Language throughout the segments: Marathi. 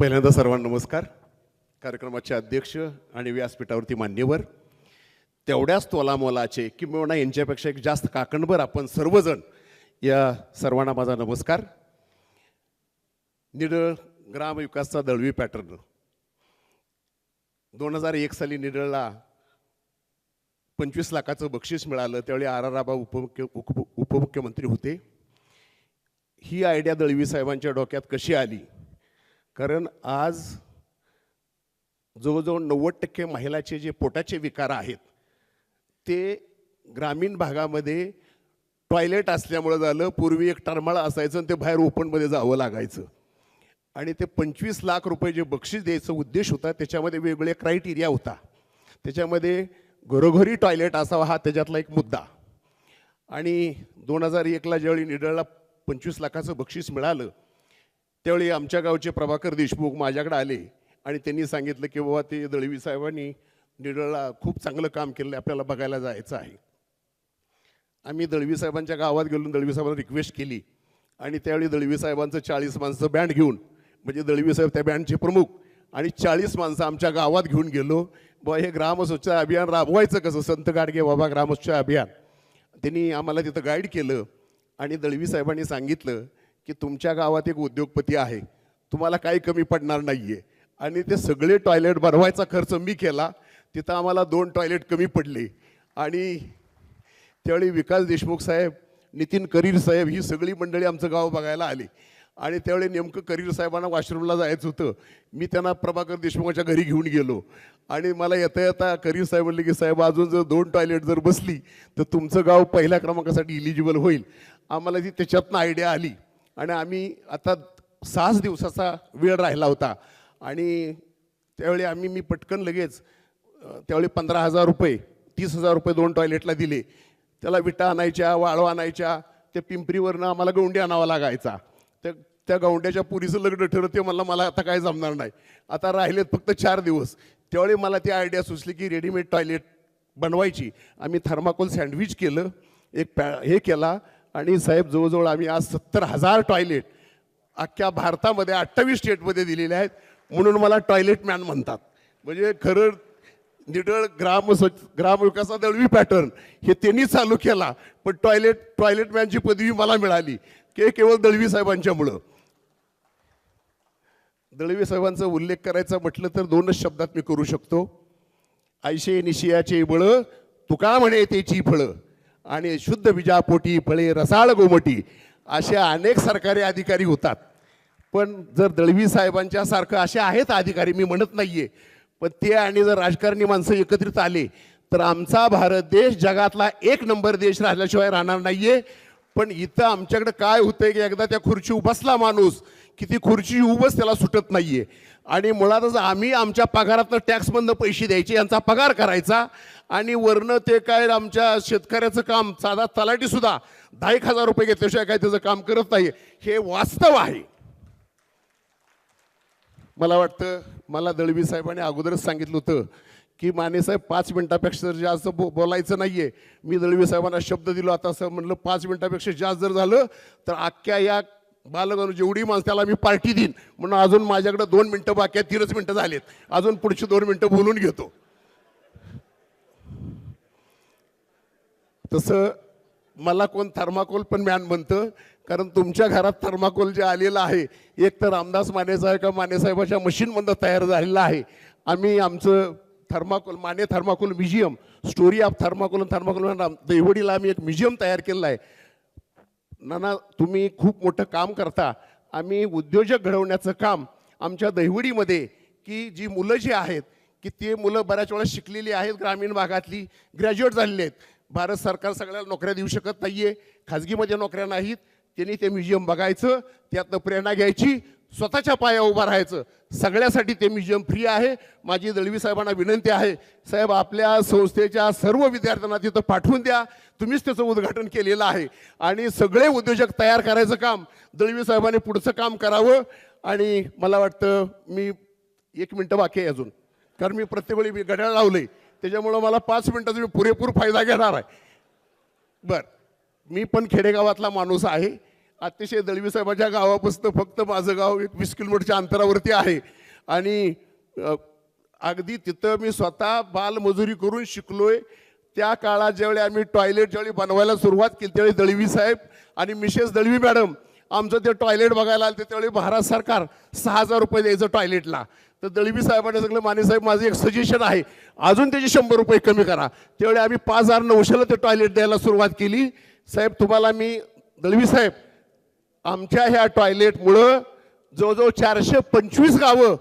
पहिल्यांदा सर्वांना नमस्कार. कार्यक्रमाचे अध्यक्ष आणि व्यासपीठावरती मान्यवर. तेवढ्याच तोलामोलाचे किंबहुना यांच्यापेक्षा एक जास्त काकणभर आपण सर्वजण या सर्वांना माझा नमस्कार. निडळ ग्रामविकासचा दळवी पॅटर्न. दोन हजार एक साली निडळला पंचवीस लाखाचं बक्षीस मिळालं. त्यावेळी आर आर राबा उपमुख्य उप उपमुख्यमंत्री होते. ही आयडिया दळवी साहेबांच्या डोक्यात कशी आली? कारण आज जवळजवळ नव्वद टक्के महिलाचे जे पोटाचे विकार आहेत ते ग्रामीण भागामध्ये टॉयलेट असल्यामुळं झालं पूर्वी एक टरमाळ असायचं आणि ते बाहेर ओपनमध्ये जावं लागायचं. आणि ते पंचवीस लाख रुपये जे बक्षीस द्यायचा उद्देश होता त्याच्यामध्ये वेगवेगळे क्रायटेरिया होता. त्याच्यामध्ये घरोघरी टॉयलेट असावा हा त्याच्यातला एक मुद्दा. आणि दोन हजार एकला ज्यावेळी निडळला पंचवीस लाखाचं बक्षीस मिळालं त्यावेळी आमच्या गावचे प्रभाकर देशमुख माझ्याकडे आले आणि त्यांनी सांगितलं की बाबा ते दळवी साहेबांनी निडळला खूप चांगलं काम केलं आपल्याला बघायला जायचं आहे. आम्ही दळवी साहेबांच्या गावात गेलो दळवी साहेबांना रिक्वेस्ट केली. आणि त्यावेळी दळवी साहेबांचं चाळीस माणसं बँड घेऊन म्हणजे दळवी साहेब त्या बँडचे प्रमुख आणि चाळीस माणसं आमच्या गावात घेऊन गेलो. बुवा हे ग्रामस्वच्छता अभियान राबवायचं कसं? संत गाडगे बाबा ग्रामस्वच्छता अभियान. त्यांनी आम्हाला तिथं गाईड केलं आणि दळवी साहेबांनी सांगितलं की तुमच्या गावात एक उद्योगपती आहे. तुम्हाला काही कमी पडणार नाही आहे आणि ते सगळे टॉयलेट बनवायचा खर्च मी केला. तिथं आम्हाला दोन टॉयलेट कमी पडले. आणि त्यावेळी विकास देशमुख साहेब नितीन करीर साहेब ही सगळी मंडळी आमचं गाव बघायला आली. आणि त्यावेळी नेमकं करीर साहेबांना वॉशरूमला जायचं होतं. मी त्यांना प्रभाकर देशमुखाच्या घरी घेऊन गेलो. आणि मला येता येता करीर साहेब म्हणले की साहेब अजून जर दोन टॉयलेट जर बसली तर तुमचं गाव पहिल्या क्रमांकासाठी इलिजिबल होईल. आम्हाला ती त्याच्यातनं आयडिया आली. आणि आम्ही आता सहाच दिवसाचा वेळ राहिला होता. आणि त्यावेळी आम्ही मी पटकन लगेच त्यावेळी पंधरा हजार रुपये तीस हजार रुपये दोन टॉयलेटला दिले. त्याला विटा आणायच्या वाळू आणायच्या त्या पिंपरीवरनं आम्हाला गौंडी आणावा लागायचा. त्या त्या गौंड्याच्या पुरीचं लग्न ठरवते ते म्हणलं मला आता काय जमणार नाही. आता राहिलेत फक्त चार दिवस. त्यावेळी मला ती आयडिया सुचली की रेडीमेड टॉयलेट बनवायची. आम्ही थर्माकोल सँडविच केलं एक पॅ हे केला आणि साहेब जवळजवळ आम्ही आज सत्तर हजार टॉयलेट अख्ख्या भारतामध्ये अठ्ठावीस स्टेटमध्ये दिलेले आहेत. म्हणून मला टॉयलेट मॅन म्हणतात. म्हणजे खरं निडळ ग्राम स्वच्छ ग्रामविकासा दळवी पॅटर्न हे त्यांनी चालू केला. पण टॉयलेट टॉयलेट मॅनची पदवी मला मिळाली की केवळ दळवी साहेबांच्यामुळं. दळवी साहेबांचा उल्लेख करायचा म्हटलं तर दोनच शब्दात मी करू शकतो. ऐशे निशियाचे बळ तुका म्हणे त्याची फळं. आणि शुद्ध बीजापोटी फळे रसाळ गोमटी असे अनेक सरकारी अधिकारी होतात. पण जर दळवी साहेबांच्या सारखं असे आहेत अधिकारी मी म्हणत नाही आहे पण ते आणि जर राजकारणी माणसं एकत्रित आले तर आमचा भारत देश जगातला एक नंबर देश राहिल्याशिवाय राहणार नाहीये. पण इथं आमच्याकडे काय होतंय की एकदा त्या खुर्ची बसला माणूस की ती खुर्ची उभंच त्याला सुटत नाही आहे आणि मुळातच आम्ही आमच्या पगारातनं टॅक्समधनं पैसे द्यायचे यांचा पगार करायचा. आणि वरनं ते काय आमच्या शेतकऱ्याचं काम साधा तलाटीसुद्धा दहा एक हजार रुपये घेतल्याशिवाय काय त्याचं काम करत नाही हे वास्तव आहे. मला वाटतं मला दळवी साहेबांनी अगोदरच सांगितलं होतं की माने साहेब पाच मिनटापेक्षा जर जास्त बो बोलायचं नाही आहे मी दळवी साहेबांना शब्द दिलो आता असं म्हणलं पाच मिनटापेक्षा जास्त जर झालं तर अख्ख्या या बालगण जेवढी माणसं त्याला मी पार्टी देईन म्हणून अजून माझ्याकडे दोन मिनटं बाकी आहेत तीनच मिनटं झालीत. अजून पुढची दोन मिनटं बोलून घेतो. तसं मला कोण थर्माकोल पण मॅन म्हणतं कारण तुमच्या घरात थर्माकोल जे आलेलं आहे एक तर रामदास मानेसाहेब का मानेसाहेबाच्या मशीनमधनं तयार झालेलं आहे. आम्ही आमचं thermocol Mane thermocol museum story of thermocol thermocol Ram देवडीला आम्ही एक म्युझियम तयार केलेलं आहे. नाना तुम्ही खूप मोठं काम करता. आम्ही उद्योजक घडवण्याचं काम आमच्या दहिवडीमध्ये की जी मुलं जी आहेत की ते मुलं बऱ्याच वेळा शिकलेली आहेत ग्रामीण भागातली ग्रॅज्युएट झालेली आहेत. भारत सरकार सगळ्याला नोकऱ्या देऊ शकत नाही आहे खाजगीमध्ये नोकऱ्या नाहीत त्यांनी ते म्युझियम बघायचं त्यातनं प्रेरणा घ्यायची स्वतःच्या पाया उभा राहायचं. सगळ्यासाठी ते म्युझियम फ्री आहे. माझी दळवी साहेबांना विनंती आहे साहेब आपल्या संस्थेच्या सर्व विद्यार्थ्यांना तिथं पाठवून द्या. तुम्हीच त्याचं उद्घाटन केलेलं आहे. आणि सगळे उद्योजक तयार करायचं काम दळवी साहेबांनी पुढचं काम करावं. आणि मला वाटतं मी एक मिनटं बाकी आहे अजून. कारण मी प्रत्येक वेळी मी घड्याळ लावले त्याच्यामुळं मला पाच मिनटाचा मी पुरेपूर फायदा घेणार आहे. बरं. मी पण खेडेगावातला माणूस आहे. अतिशय दळवी साहेबाच्या गावापासून फक्त माझं गाव एक वीस किलोमीटरच्या अंतरावरती आहे. आणि अगदी तिथं मी स्वतः बालमजुरी करून शिकलोय. त्या काळात ज्यावेळी आम्ही टॉयलेट ज्यावेळी बनवायला सुरुवात केली त्यावेळी दळवी साहेब आणि मिसेस दळवी मॅडम आमचं ते टॉयलेट बघायला आलं त्यावेळी भारत सरकार सहा हजार रुपये द्यायचं टॉयलेटला. तर दळवी साहेबांनी सगळं माने साहेब माझं एक सजेशन आहे अजून त्याचे शंभर रुपये कमी करा. त्यावेळी आम्ही पाच हजार नऊशेला ते टॉयलेट द्यायला सुरुवात केली. साहेब तुम्हाला मी दळवी साहेब आमच्या ह्या टॉयलेटमुळं जवळजवळ चारशे पंचवीस गावं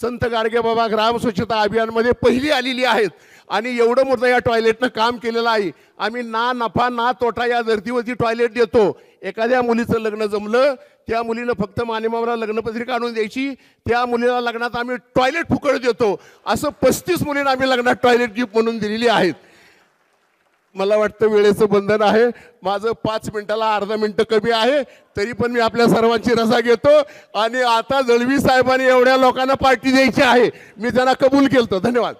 संत गाडगे बाबा ग्राम स्वच्छता अभियानमध्ये पहिली आलेली आहेत. आणि एवढं मोठं या टॉयलेटनं काम केलेलं आहे. आम्ही ना नफा ना तोटा या धर्तीवरती टॉयलेट देतो. एखाद्या मुलीचं लग्न जमलं त्या मुलीनं फक्त मानेमावला लग्नपत्रिका आणून द्यायची त्या मुलीला लग्नात आम्ही टॉयलेट फुकट देतो. असं पस्तीस मुलींना आम्ही लग्नात टॉयलेट गिफ्ट म्हणून दिलेली आहेत. मला वाटतं वेळेचं बंधन आहे. माझं पाच मिनिटाला अर्धा मिनटं कमी आहे. तरी पण मी आपल्या सर्वांची रजा घेतो. आणि आता दळवी साहेबांनी एवढ्या लोकांना पार्टी द्यायची आहे. मी त्यांना कबूल केलतो. धन्यवाद.